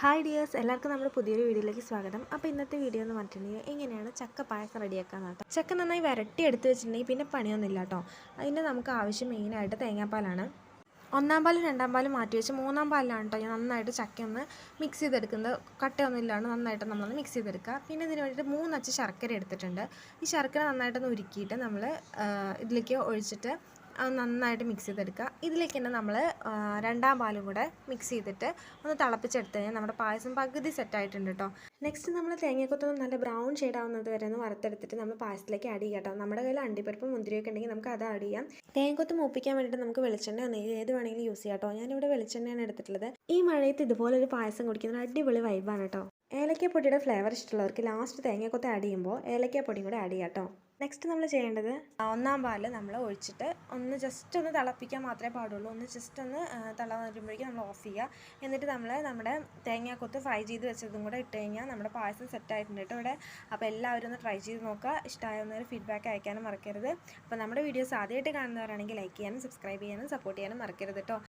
Hi dears എല്ലാവർക്കും നമ്മുടെ പുതിയൊരു വീഡിയോയിലേക്ക് സ്വാഗതം. അപ്പോൾ ഇന്നത്തെ വീഡിയോ എന്ന് പറഞ്ഞിട്ടുണ്ടെങ്കിൽ എങ്ങനെയാണ് ചക്ക പായസം റെഡിയാക്കാൻ കേട്ടോ ചക്ക നന്നായി വരട്ടി എടുത്ത് വെച്ചിട്ടുണ്ടെങ്കിൽ പിന്നെ പണിയൊന്നുമില്ല കേട്ടോ. അതിന് നമുക്ക് ആവശ്യം മെയിനായിട്ട് തേങ്ങാപ്പാലാണ്. ഒന്നാം പാലും രണ്ടാം പാലും മാറ്റി വെച്ച് മൂന്നാം പാലിലാണ് കേട്ടോ ഞാൻ നന്നായിട്ട് ചക്കയൊന്ന് മിക്സ് ചെയ്തെടുക്കുന്നത്. കട്ടയൊന്നും ഇല്ലാണ്ട് നന്നായിട്ട് നമ്മളൊന്ന് മിക്സ് ചെയ്തെടുക്കുക. പിന്നെ ഇതിന് വേണ്ടിയിട്ട് മൂന്നച്ച് ശർക്കര എടുത്തിട്ടുണ്ട്. ഈ ശർക്കര നന്നായിട്ടൊന്ന് ഉരുക്കിയിട്ട് നമ്മൾ ഇതിലേക്ക് ഒഴിച്ചിട്ട് അത് നന്നായിട്ട് മിക്സ് ചെയ്തെടുക്കുക. ഇതിലേക്ക് തന്നെ നമ്മൾ രണ്ടാം പാലും കൂടെ മിക്സ് ചെയ്തിട്ട് ഒന്ന് തിളപ്പിച്ചെടുത്ത് കഴിഞ്ഞാൽ നമ്മുടെ പായസം പകുതി സെറ്റായിട്ടുണ്ട് കേട്ടോ നെക്സ്റ്റ് നമ്മൾ തേങ്ങയൊക്കൊത്തൊന്ന് നല്ല ബ്രൗൺ ഷെയ്ഡ് ആവുന്നത് വരെ ഒന്ന് വറുത്തെടുത്തിട്ട് നമ്മൾ പായസത്തിലേക്ക് ആഡ് ചെയ്യാം കേട്ടോ നമ്മുടെ കയ്യിൽ അണ്ടിപ്പരിപ്പ് മുന്തിരിയൊക്കെ ഉണ്ടെങ്കിൽ നമുക്ക് അത് ആഡ് ചെയ്യാം. തേങ്ങക്കൊത്ത് മൂപ്പിക്കാൻ വേണ്ടിയിട്ട് നമുക്ക് വെളിച്ചെണ്ണ നെയ്യ് ഏത് വേണമെങ്കിലും യൂസ് ചെയ്യാം കേട്ടോ ഞാനിവിടെ വെളിച്ചെണ്ണയാണ് എടുത്തിട്ടുള്ളത്. ഈ മഴയത്ത് ഇതുപോലെ ഒരു പായസം കുടിക്കുന്ന അടിപൊളി വൈബാണ് കേട്ടോ ഏലക്കപ്പൊടിയുടെ ഫ്ലേവർ ഇഷ്ടമുള്ളവർക്ക് ലാസ്റ്റ് തേങ്ങക്കൊത്ത് ആഡ് ചെയ്യുമ്പോൾ ഏലക്കപ്പൊടിയും കൂടെ ആഡ് ചെയ്യാം കേട്ടോ നെക്സ്റ്റ് നമ്മൾ ചെയ്യേണ്ടത് ഒന്നാം പാൽ നമ്മൾ ഒഴിച്ചിട്ട് ഒന്ന് ജസ്റ്റ് ഒന്ന് തിളപ്പിക്കാൻ മാത്രമേ പാടുള്ളൂ. ഒന്ന് ജസ്റ്റ് ഒന്ന് തിള വരുമ്പോഴേക്കും നമ്മൾ ഓഫ് ചെയ്യുക. എന്നിട്ട് നമ്മൾ നമ്മുടെ തേങ്ങാക്കൊത്ത് ഫ്രൈ ചെയ്ത് വെച്ചതും കൂടെ ഇട്ട് കഴിഞ്ഞാൽ നമ്മുടെ പായസം സെറ്റ് ആയിട്ടുണ്ട് കേട്ടോ ഇവിടെ. അപ്പോൾ എല്ലാവരും ഒന്ന് ട്രൈ ചെയ്ത് നോക്കുക. ഇഷ്ടമായൊന്നൊരു ഫീഡ്ബാക്ക് അയക്കാനും മറക്കരുത്. അപ്പോൾ നമ്മുടെ വീഡിയോസ് ആദ്യമായിട്ട് കാണുന്നവരാണെങ്കിൽ ലൈക്ക് ചെയ്യാനും സബ്സ്ക്രൈബ് ചെയ്യാനും സപ്പോർട്ട് ചെയ്യാനും മറക്കരുത് കേട്ടോ.